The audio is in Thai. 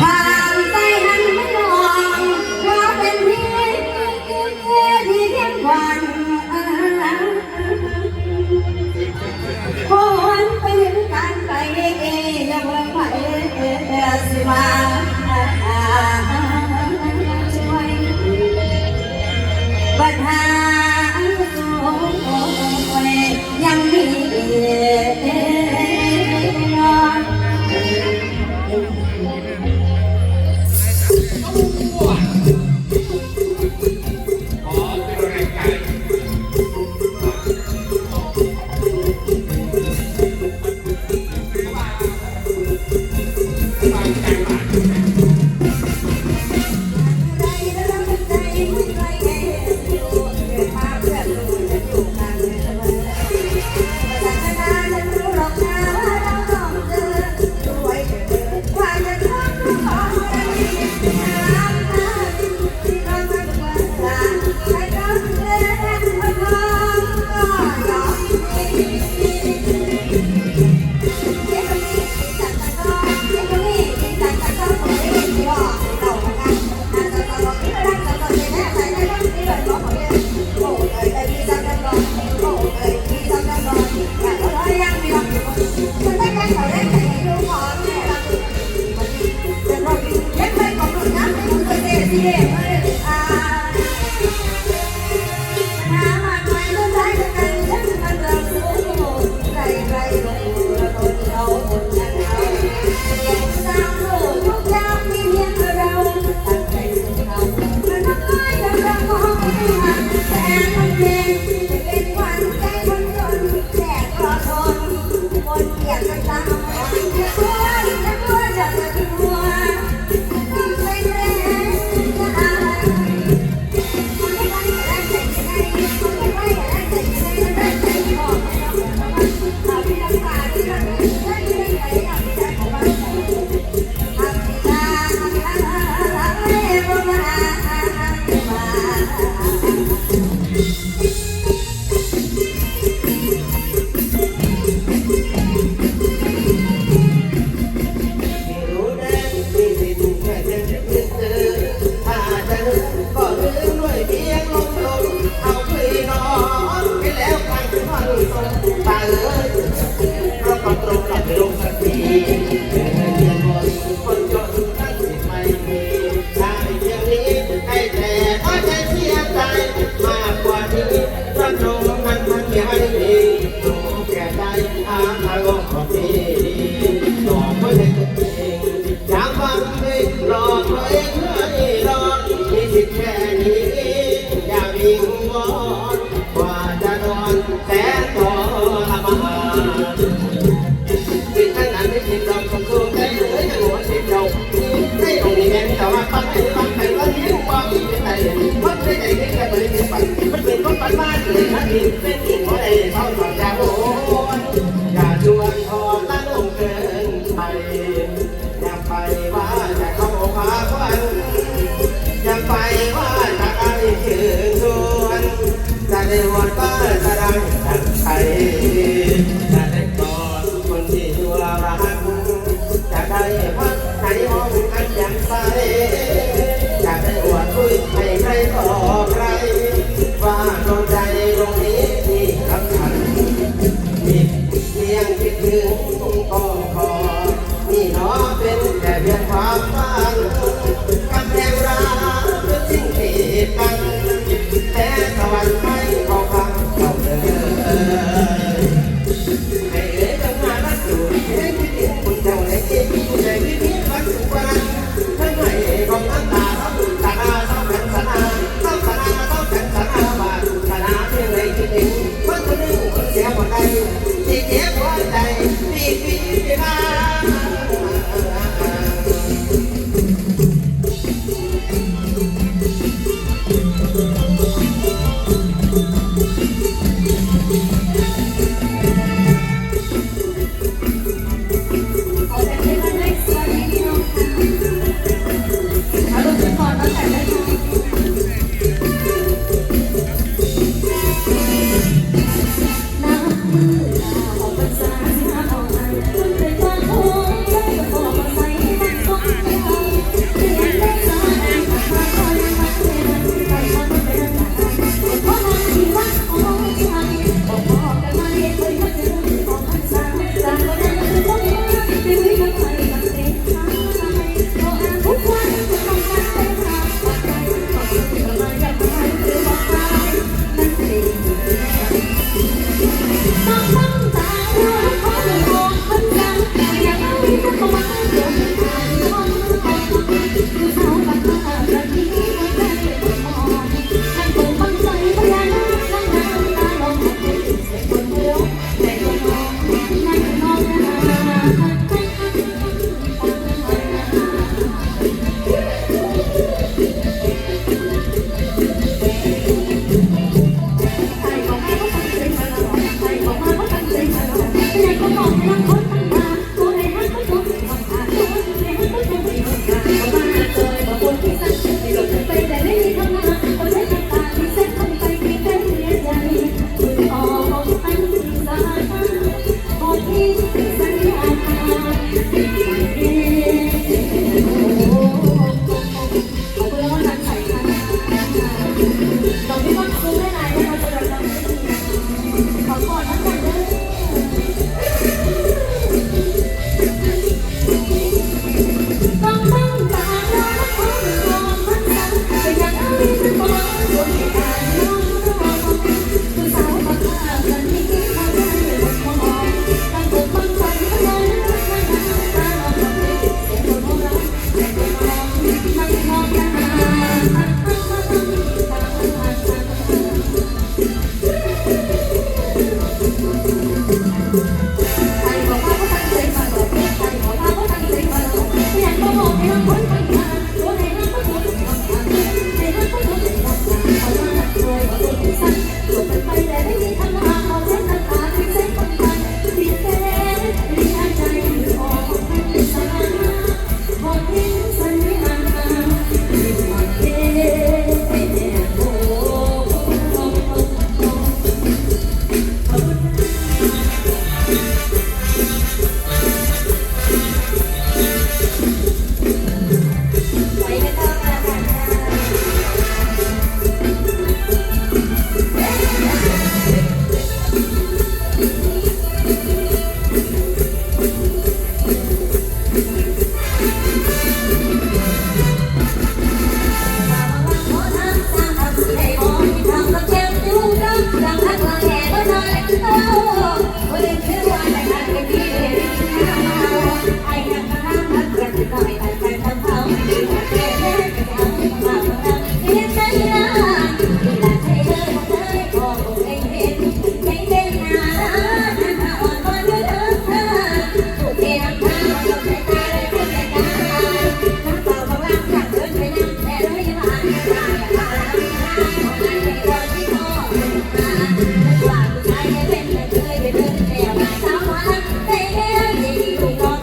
ผ่านไปหันไม่มองเพาเป็นพี่ที่เข้มหวันคนไปถึงกายังไม่วาสูงยังมี Peace. ดินเป็นที่ไว้เข้าหลังจากโอ้ชวนทอละลเกินไปอย่ไปว่าจะเข้ามาควันอย่ไปว่าจะอะไรเชิวนจะได้วันก็จะได้ดงใคจะได้กอดคนที่รักจะได้พักใจห้องอันยังใส Yeah. ำซ้ำตาเรา oh you.